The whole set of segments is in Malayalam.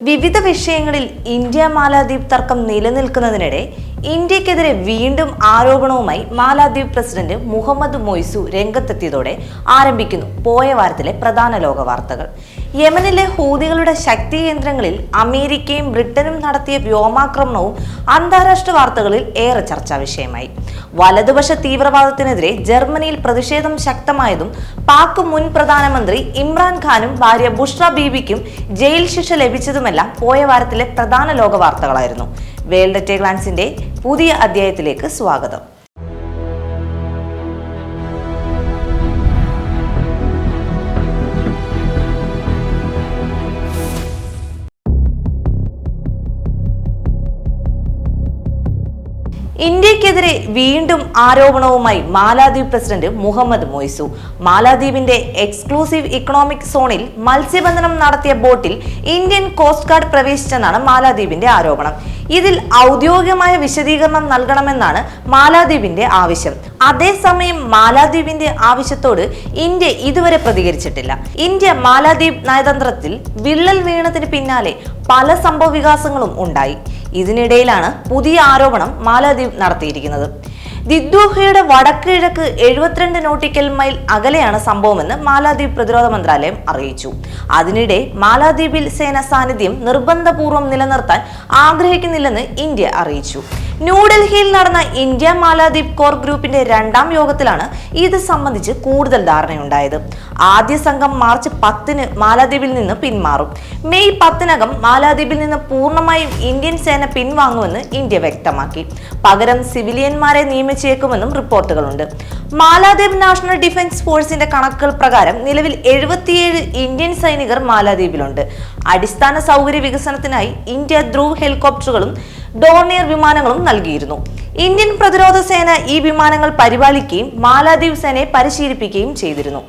വിവിധ വിഷയങ്ങളിൽ ഇന്ത്യ മാലാദ്വീപ് തർക്കം നിലനിൽക്കുന്നതിനിടെ ഇന്ത്യക്കെതിരെ വീണ്ടും ആരോപണവുമായി മാലാദ്വീപ് പ്രസിഡന്റ് മുഹമ്മദ് മൊയ്സു രംഗത്തെത്തിയതോടെ ആരംഭിക്കുന്നു പോയ വാരത്തിലെ പ്രധാന ലോക വാർത്തകൾ യമനിലെ ഹൂതികളുടെ ശക്തി കേന്ദ്രങ്ങളിൽ അമേരിക്കയും ബ്രിട്ടനും നടത്തിയ വ്യോമാക്രമണവും അന്താരാഷ്ട്ര വാർത്തകളിൽ ഏറെ ചർച്ചാ വിഷയമായി. വലതുപക്ഷ തീവ്രവാദത്തിനെതിരെ ജർമ്മനിയിൽ പ്രതിഷേധം ശക്തമായതും പാക് മുൻ പ്രധാനമന്ത്രി ഇമ്രാൻഖാനും ഭാര്യ ബുഷ്ര ബീബിക്കും ജയിൽ ശിക്ഷ ലഭിച്ചതുമെല്ലാം പോയ വാരത്തിലെ പ്രധാന ലോക വാർത്തകളായിരുന്നു വേൾഡ് അറ്റ് പുതിയ അധ്യായത്തിലേക്ക് സ്വാഗതം. ഇന്ത്യക്കെതിരെ വീണ്ടും ആരോപണവുമായി മാലാദ്വീപ് പ്രസിഡന്റ് മുഹമ്മദ് മൊയ്സു. മാലാദ്വീപിന്റെ എക്സ്ക്ലൂസീവ് ഇക്കണോമിക് സോണിൽ മത്സ്യബന്ധനം നടത്തിയ ബോട്ടിൽ ഇന്ത്യൻ കോസ്റ്റ് ഗാർഡ് പ്രവേശിച്ചെന്നാണ് മാലാദ്വീപിന്റെ ആരോപണം. ഇതിൽ ഔദ്യോഗികമായ വിശദീകരണം നൽകണമെന്നാണ് മാലാദ്വീപിന്റെ ആവശ്യം. അതേസമയം മാലാദ്വീപിന്റെ ആവശ്യത്തോട് ഇന്ത്യ ഇതുവരെ പ്രതികരിച്ചിട്ടില്ല. ഇന്ത്യ മാലാദ്വീപ് നയതന്ത്രത്തിൽ വിള്ളൽ വീണതിന് പിന്നാലെ പല സംഭവ വികാസങ്ങളും ഉണ്ടായി. ഇതിനിടയിലാണ് പുതിയ ആരോപണം മാലാദ്വീപ് നടത്തിയിരിക്കുന്നത്. ദിദ്വഹയുടെ വടക്ക് കിഴക്ക് എഴുപത്തിരണ്ട് നോട്ടിക്കൽ മൈൽ അകലെയാണ് സംഭവമെന്ന് മാലാദ്വീപ് പ്രതിരോധ മന്ത്രാലയം അറിയിച്ചു. അതിനിടെ മാലാദ്വീപിൽ സേന സാന്നിധ്യം നിർബന്ധപൂർവം നിലനിർത്താൻ ആഗ്രഹിക്കുന്നില്ലെന്ന് ഇന്ത്യ അറിയിച്ചു. ന്യൂഡൽഹിയിൽ നടന്ന ഇന്ത്യ മാലാദ്വീപ് കോർ ഗ്രൂപ്പിന്റെ രണ്ടാം യോഗത്തിലാണ് ഇത് സംബന്ധിച്ച് കൂടുതൽ ധാരണയുണ്ടായത്. ആദ്യ സംഘം മാർച്ച് പത്തിന് മാലാദ്വീപിൽ നിന്ന് പിന്മാറും. മെയ് പത്തിനകം മാലാദ്വീപിൽ നിന്ന് പൂർണമായും ഇന്ത്യൻ സേന പിൻവാങ്ങുമെന്ന് ഇന്ത്യ വ്യക്തമാക്കി. പകരം സിവിലിയന്മാരെ നിയമിച്ചേക്കുമെന്നും റിപ്പോർട്ടുകളുണ്ട്. മാലാദ്വീപ് നാഷണൽ ഡിഫൻസ് ഫോഴ്സിന്റെ കണക്കുകൾ പ്രകാരം നിലവിൽ എഴുപത്തിയേഴ് ഇന്ത്യൻ സൈനികർ മാലാദ്വീപിലുണ്ട്. അടിസ്ഥാന സൗകര്യ വികസനത്തിനായി ഇന്ത്യ ധ്രുവ് ഹെലികോപ്റ്ററുകളും ഡോണിയർ വിമാനങ്ങളും നൽകിയിരുന്നു. ഇന്ത്യൻ പ്രതിരോധ സേന ഈ വിമാനങ്ങൾ പരിപാലിക്കുകയും മാലാദ്വീപ് സേനയെ പരിശീലിപ്പിക്കുകയും ചെയ്തിരുന്നു.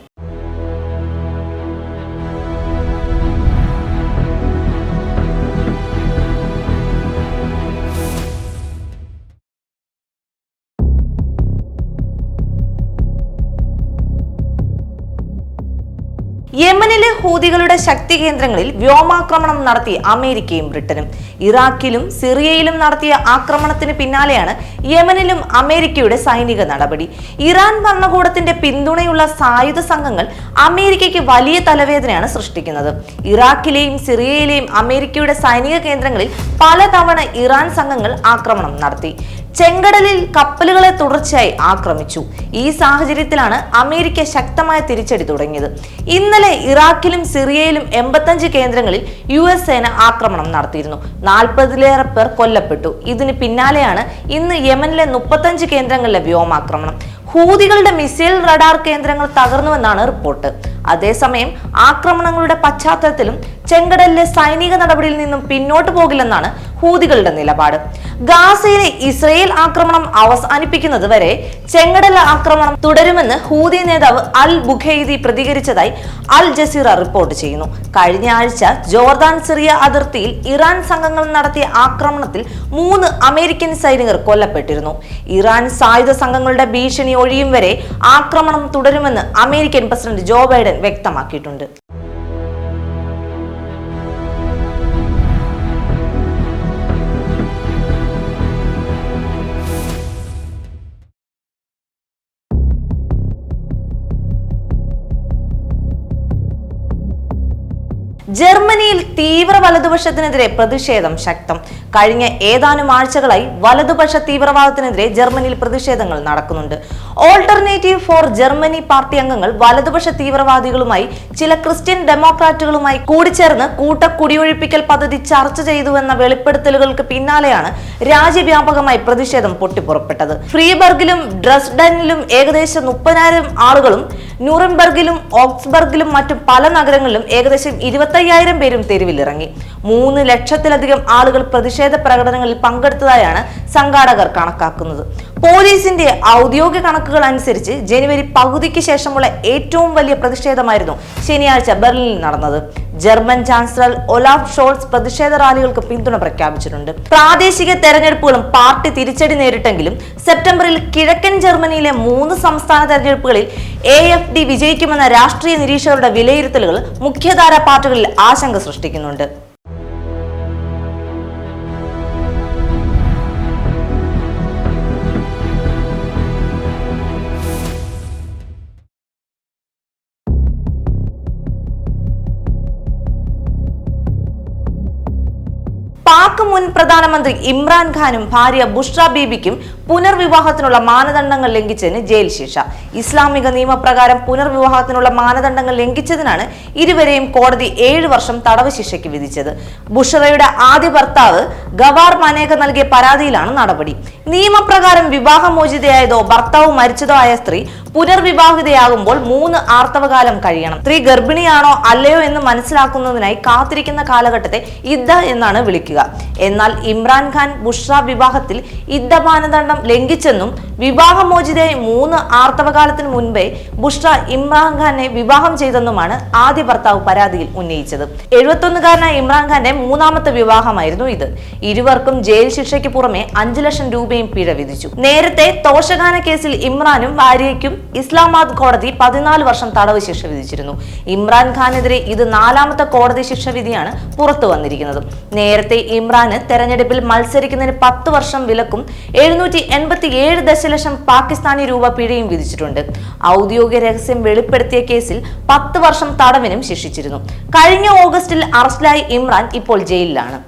യമനിലെ ഹൂതികളുടെ ശക്തി കേന്ദ്രങ്ങളിൽ വ്യോമാക്രമണം നടത്തി അമേരിക്കയും ബ്രിട്ടനും. ഇറാഖിലും സിറിയയിലും നടത്തിയ ആക്രമണത്തിന് പിന്നാലെയാണ് യമനിലും അമേരിക്കയുടെ സൈനിക നടപടി. ഇറാൻ ഭരണകൂടത്തിന്റെ പിന്തുണയുള്ള സായുധ സംഘങ്ങൾ അമേരിക്കയ്ക്ക് വലിയ തലവേദനയാണ് സൃഷ്ടിക്കുന്നത്. ഇറാഖിലെയും സിറിയയിലെയും അമേരിക്കയുടെ സൈനിക കേന്ദ്രങ്ങളിൽ പലതവണ ഇറാൻ സംഘങ്ങൾ ആക്രമണം നടത്തി. ചെങ്കടലിൽ കപ്പലുകളെ തുടർച്ചയായി ആക്രമിച്ചു. ഈ സാഹചര്യത്തിലാണ് അമേരിക്ക ശക്തമായ തിരിച്ചടി തുടങ്ങിയത്. ഇന്നലെ ഇറാഖിലും സിറിയയിലും എൺപത്തഞ്ച് കേന്ദ്രങ്ങളിൽ യു എസ് സേന ആക്രമണം നടത്തിയിരുന്നു. നാൽപ്പതിലേറെ പേർ കൊല്ലപ്പെട്ടു. ഇതിന് പിന്നാലെയാണ് ഇന്ന് യമനിലെ മുപ്പത്തഞ്ച് കേന്ദ്രങ്ങളിലെ വ്യോമാക്രമണം. ഹൂതികളുടെ മിസൈൽ റഡാർ കേന്ദ്രങ്ങൾ തകർന്നുവെന്നാണ് റിപ്പോർട്ട്. അതേസമയം ആക്രമണങ്ങളുടെ പശ്ചാത്തലത്തിലും ചെങ്കടലിലെ സൈനിക നടപടിയിൽ നിന്നും പിന്നോട്ട് പോകില്ലെന്നാണ് ഹൂതികളുടെ നിലപാട്. ഗാസയിലെ ഇസ്രയേൽ ആക്രമണം അവസാനിപ്പിക്കുന്നത് വരെ ചെങ്കടൽ ആക്രമണം തുടരുമെന്ന് ഹൂതി നേതാവ് അൽ ബുഖൈദി പ്രതികരിച്ചതായി അൽ ജസീറ റിപ്പോർട്ട് ചെയ്യുന്നു. കഴിഞ്ഞ ആഴ്ച ജോർദാൻ സിറിയ അതിർത്തിയിൽ ഇറാൻ സംഘങ്ങൾ നടത്തിയ ആക്രമണത്തിൽ മൂന്ന് അമേരിക്കൻ സൈനികർ കൊല്ലപ്പെട്ടിരുന്നു. ഇറാൻ സായുധ സംഘങ്ങളുടെ ഭീഷണി ഒഴിയും വരെ ആക്രമണം തുടരുമെന്ന് അമേരിക്കൻ പ്രസിഡന്റ് ജോ ബൈഡൻ വ്യക്തമാക്കിയിട്ടുണ്ട്. ജർമ്മനിയിൽ തീവ്ര വലതുപക്ഷത്തിനെതിരെ പ്രതിഷേധം ശക്തം. കഴിഞ്ഞ ഏതാനും ആഴ്ചകളായി വലതുപക്ഷ തീവ്രവാദത്തിനെതിരെ ജർമ്മനിയിൽ പ്രതിഷേധങ്ങൾ നടക്കുന്നുണ്ട്. ഓൾട്ടർനേറ്റീവ് ഫോർ ജർമ്മനി പാർട്ടി അംഗങ്ങൾ വലതുപക്ഷ തീവ്രവാദികളുമായി ചില ക്രിസ്ത്യൻ ഡെമോക്രാറ്റുകളുമായി കൂടിച്ചേർന്ന് കൂട്ട കുടിയൊഴിപ്പിക്കൽ പദ്ധതി ചർച്ച ചെയ്തുവെന്ന വെളിപ്പെടുത്തലുകൾക്ക് പിന്നാലെയാണ് രാജ്യവ്യാപകമായി പ്രതിഷേധം പൊട്ടിപ്പുറപ്പെട്ടത്. ഫ്രീബർഗിലും ഡ്രസ്ഡനിലും ഏകദേശം മുപ്പതിനായിരം ആളുകളും ന്യൂറംബർഗിലും ഓക്സ്ബർഗിലും മറ്റും പല നഗരങ്ങളിലും ഏകദേശം ഇരുപത്തയ്യായിരം പേരും തെരുവിലിറങ്ങി. മൂന്ന് ലക്ഷത്തിലധികം ആളുകൾ പ്രതിഷേധ പ്രകടനങ്ങളിൽ പങ്കെടുത്തതായാണ് സംഘാടകർ കണക്കാക്കുന്നത്. പോലീസിന്റെ ഔദ്യോഗിക കണക്കുകൾ അനുസരിച്ച് ജനുവരി പകുതിക്ക് ശേഷമുള്ള ഏറ്റവും വലിയ പ്രതിഷേധമായിരുന്നു ശനിയാഴ്ച ബെർലിനിൽ നടന്നത്. ജർമ്മൻ ചാൻസലർ ഒലാഫ് ഷോൾസ് പ്രതിഷേധ റാലികൾക്ക് പിന്തുണ പ്രഖ്യാപിച്ചിട്ടുണ്ട്. പ്രാദേശിക തെരഞ്ഞെടുപ്പുകളും പാർട്ടി തിരിച്ചടി നേരിട്ടെങ്കിലും സെപ്റ്റംബറിൽ കിഴക്കൻ ജർമ്മനിയിലെ മൂന്ന് സംസ്ഥാന തെരഞ്ഞെടുപ്പുകളിൽ എ എഫ് ഡി വിജയിക്കുമെന്ന രാഷ്ട്രീയ നിരീക്ഷകരുടെ വിലയിരുത്തലുകൾ മുഖ്യധാര പാർട്ടികളിൽ ആശങ്ക സൃഷ്ടിക്കുന്നുണ്ട്. പാക് മുൻ പ്രധാനമന്ത്രി ഇമ്രാൻഖാനും ഭാര്യ ബുഷ്ര ബീബിക്കും പുനർവിവാഹത്തിനുള്ള മാനദണ്ഡങ്ങൾ ലംഘിച്ചതിന് ജയിൽ ശിക്ഷ. ഇസ്ലാമിക നിയമപ്രകാരം പുനർവിവാഹത്തിനുള്ള മാനദണ്ഡങ്ങൾ ലംഘിച്ചതിനാണ് ഇരുവരെയും കോടതി ഏഴ് വർഷം തടവ് ശിക്ഷയ്ക്ക് വിധിച്ചത്. ബുഷറയുടെ ആദ്യ ഭർത്താവ് ഗവാർ മനേക നൽകിയ പരാതിയിലാണ് നടപടി. നിയമപ്രകാരം വിവാഹമോചിതയായതോ ഭർത്താവ് മരിച്ചതോ ആയ സ്ത്രീ പുനർവിവാഹിതയാകുമ്പോൾ മൂന്ന് ആർത്തവകാലം കഴിയണം. സ്ത്രീ ഗർഭിണിയാണോ അല്ലയോ എന്ന് മനസ്സിലാക്കുന്നതിനായി കാത്തിരിക്കുന്ന കാലഘട്ടത്തെ ഇദ്ദ എന്നാണ് വിളിക്കുക. എന്നാൽ ഇമ്രാൻഖാൻ ബുഷ്ര വിവാഹത്തിൽ ഇദ്ദ മാനദണ്ഡം ലംഘിച്ചെന്നും വിവാഹമോചിതയായി മൂന്ന് ആർത്തവകാലത്തിന് മുൻപേ ബുഷ്ര ഇമ്രാൻഖാനെ വിവാഹം ചെയ്തെന്നുമാണ് ആദ്യ ഭർത്താവ് പരാതിയിൽ ഉന്നയിച്ചത്. എഴുപത്തൊന്നുകാരനായ ഇമ്രാൻഖാന്റെ മൂന്നാമത്തെ വിവാഹമായിരുന്നു ഇത്. ഇരുവർക്കും ജയിൽ ശിക്ഷയ്ക്ക് പുറമെ അഞ്ചു ലക്ഷം രൂപയും പിഴ വിധിച്ചു. നേരത്തെ തോഷഗാന കേസിൽ ഇമ്രാനും ഭാര്യയ്ക്കും ഇസ്ലാമാബാദ് കോടതി പതിനാല് വർഷം തടവ് ശിക്ഷ വിധിച്ചിരുന്നു. ഇമ്രാൻഖാനെതിരെ ഇത് നാലാമത്തെ കോടതി ശിക്ഷ വിധിയാണ് പുറത്തു വന്നിരിക്കുന്നത്. നേരത്തെ ഇമ്രാന് തെരഞ്ഞെടുപ്പിൽ മത്സരിക്കുന്നതിന് പത്ത് വർഷം വിലക്കും എഴുന്നൂറ്റി എൺപത്തി ഏഴ് ദശലക്ഷം പാകിസ്ഥാനി രൂപ പിഴയും വിധിച്ചിട്ടുണ്ട്. ഔദ്യോഗിക രഹസ്യം വെളിപ്പെടുത്തിയ കേസിൽ പത്ത് വർഷം തടവിനും ശിക്ഷിച്ചിരുന്നു. കഴിഞ്ഞ ഓഗസ്റ്റിൽ അറസ്റ്റിലായ ഇമ്രാൻ ഇപ്പോൾ ജയിലിലാണ്.